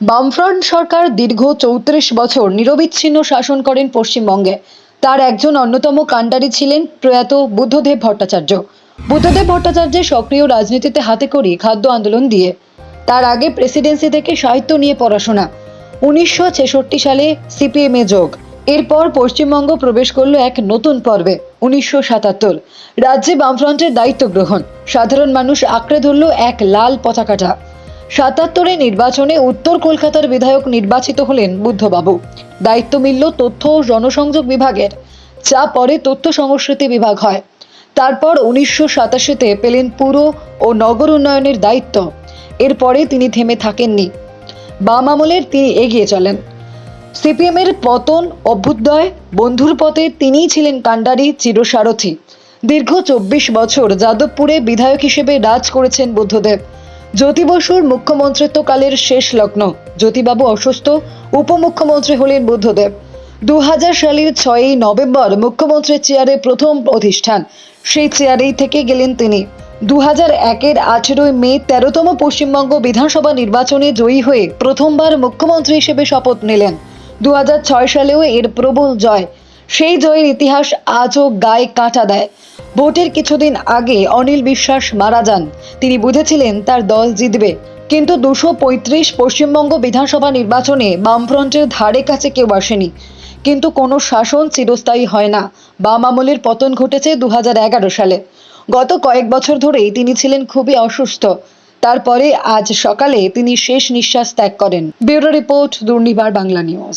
বামফ্রন্ট সরকার দীর্ঘ চৌত্রিশ বছর নিরবিচ্ছিন্ন শাসন করেন পশ্চিমবঙ্গে। তার একজন অন্যতম কাণ্ডারি ছিলেন প্রয়াত বুদ্ধদেব ভট্টাচার্য। বুদ্ধদেব ভট্টাচার্যের সক্রিয় রাজনীতিতে হাতে করি খাদ্য আন্দোলন দিয়ে। তার আগে প্রেসিডেন্সি থেকে সাহিত্য নিয়ে পড়াশোনা। উনিশশো ছেষট্টি সালে সিপিএমে যোগ। এরপর পশ্চিমবঙ্গ প্রবেশ করল এক নতুন পর্বে, উনিশশো সাতাত্তর। রাজ্যে বামফ্রন্টের দায়িত্ব গ্রহণ। সাধারণ মানুষ আঁকড়ে ধরল এক লাল পতাকাটা। সাতাত্তরে নির্বাচনে উত্তর কলকাতার বিধায়ক নির্বাচিত হলেন বুদ্ধবাবু। দায়িত্ব মিলল তথ্য ও জনসংযোগ বিভাগের। যা পরে তথ্য সংস্কৃতি বিভাগ হয়। তারপর উনিশশো সাতাশিতে পেলেন পুর ও নগর উন্নয়নের দায়িত্ব। এরপরে তিনি থেমে থাকেননি। বাম আমলের তিনি এগিয়ে চলেন। সিপিএমের পতন, অভ্যুদয়, বন্ধুর পথে তিনিই ছিলেন কাণ্ডারি চিরসারথী। দীর্ঘ চব্বিশ বছর যাদবপুরে বিধায়ক হিসেবে রাজ করেছেন বুদ্ধদেব। জ্যোতি বসুর মুখ্যমন্ত্রিত্বকালের শেষ লগ্ন। জ্যোতিবাবু অসুস্থ, উপমুখ্যমন্ত্রী হলেন বুদ্ধদেব। দু হাজার সালের ছয়ই নভেম্বর মুখ্যমন্ত্রীর চেয়ারে প্রথম অধিষ্ঠান সেই চেয়ারেই থেকে গেলেন তিনি। দু হাজার একের আঠেরোই মে তেরোতম পশ্চিমবঙ্গ বিধানসভা নির্বাচনে জয়ী হয়ে প্রথমবার মুখ্যমন্ত্রী হিসেবে শপথ নিলেন। দু হাজার ছয় সালেও এর প্রবল জয়। সেই জয়ের ইতিহাস আজও গায়ে কাঁটা দেয়। ভোটের কিছুদিন আগে অনিল বিশ্বাস মারা যান। তিনি বুঝেছিলেন তার দল জিতবে। কিন্তু দুশো পঁয়ত্রিশ পশ্চিমবঙ্গ বিধানসভা নির্বাচনে বামফ্রন্টের ধারে কাছে কেউ আসেনি। কিন্তু কোনো শাসন চিরস্থায়ী হয় না। বাম আমলের পতন ঘটেছে দু হাজার এগারো সালে। গত কয়েক বছর ধরেই তিনি ছিলেন খুবই অসুস্থ। তারপরে আজ সকালে তিনি শেষ নিঃশ্বাস ত্যাগ করেন। Bureau report Durnibar Bangla news.